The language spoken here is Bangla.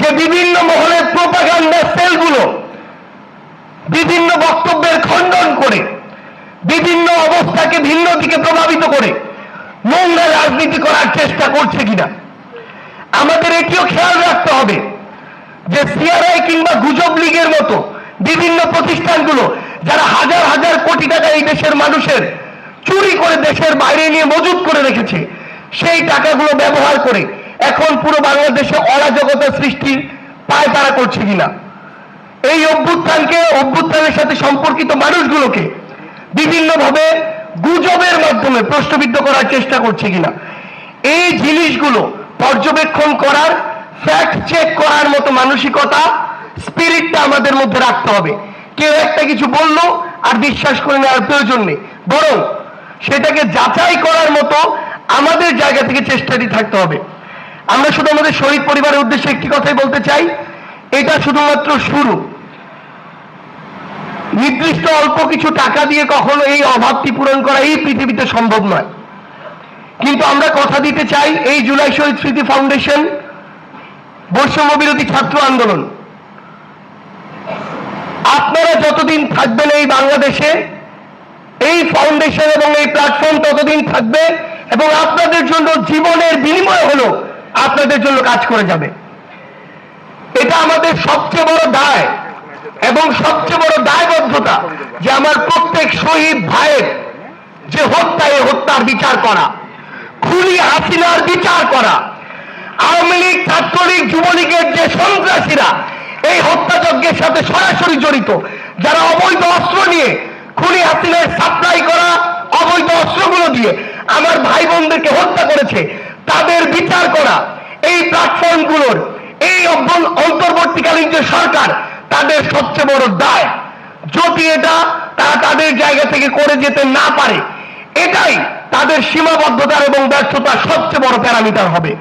যে বিভিন্ন মহলের প্রোপাগান্ডা সেলগুলো বিভিন্ন বক্তব্যের খণ্ডন করে, বিভিন্ন অবস্থাকে ভিন্ন দিকে প্রভাবিত করে, নোংরা রাজনীতি করার চেষ্টা করছে কিনা? আমাদের এটিও খেয়াল রাখতে হবে যে সিআরআই কিংবা গুজব লীগের মতো বিভিন্ন প্রতিষ্ঠানগুলো, যারা হাজার হাজার কোটি টাকা এই দেশের মানুষের চুরি করে দেশের বাইরে নিয়ে মজুত করে রেখেছে, সেই টাকাগুলো ব্যবহার করে এখন পুরো বাংলাদেশে অরাজকতা সৃষ্টির পায় তারা করছে কিনা? এই অভ্যুত্থানকে, অভ্যুত্থানের সাথে সম্পর্কিত মানুষগুলোকে বিভিন্নভাবে গুজবের মাধ্যমে প্রশ্নবিদ্ধ করার চেষ্টা করছে কিনা? এই জিনিসগুলো পর্যবেক্ষণ করার ফ্যাক্ট চেক করার মতো মানসিকতা স্পিরিটটা আমাদের মধ্যে রাখতে হবে। কেউ একটা কিছু বলল আর বিশ্বাস করে নেওয়ার প্রয়োজন নেই। বরং সেটাকে যাচাই করার মতো আমাদের জায়গা থেকে চেষ্টাটি থাকতে হবে। আমরা শুধু আমাদের শহীদ পরিবারের উদ্দেশ্যে একটি কথাই বলতে চাই। এটা শুধুমাত্র শুরু। নির্দিষ্ট অল্প কিছু টাকা দিয়ে কখনো এই অভাবটি পূরণ করা এই পৃথিবীতে সম্ভব নয়। কিন্তু আমরা কথা দিতে চাই এই জুলাই শহীদ স্মৃতি ফাউন্ডেশন বৈষম্য বিরোধী ছাত্র আন্দোলন। আপনারা যতদিন থাকবেন এই বাংলাদেশে, এই ফাউন্ডেশন এবং এই প্ল্যাটফর্ম ততদিন থাকবে এবং আপনাদের জন্য জীবনের বিনিময় আপনাদের জন্য কাজ করে যাবে। এটা আমাদের সবচেয়ে বড় দায় এবং সবচেয়ে বড় দায়বদ্ধতা যে আমার প্রত্যেক শহীদ ভাইয়ের যে হত্যা, এই হত্যার বিচার করা, খুনি হাসিনার বিচার করা, আওয়ামী লীগ, ছাত্রলীগ, যুবলীগের যে সন্ত্রাসীরা, এই হত্যাযজ্ঞের সাথে সরাসরি জড়িত, যারা অবৈধ অস্ত্র নিয়ে খুনি হাসিনার সাপ্লাই করা, অবৈধ অস্ত্রগুলো দিয়ে আমার ভাই বোনদেরকে হত্যা করেছে, তাদের বিচার করা এই প্ল্যাটফর্মগুলোর এই অন্তর্বর্তীকালীন যে সরকার, তাদের সবচেয়ে বড় দায়। যদি এটা তারা তাদের জায়গা থেকে করে যেতে না পারে, এটাই তাদের সীমাবদ্ধতার এবং ব্যর্থতার সবচেয়ে বড় প্যারামিটার হবে।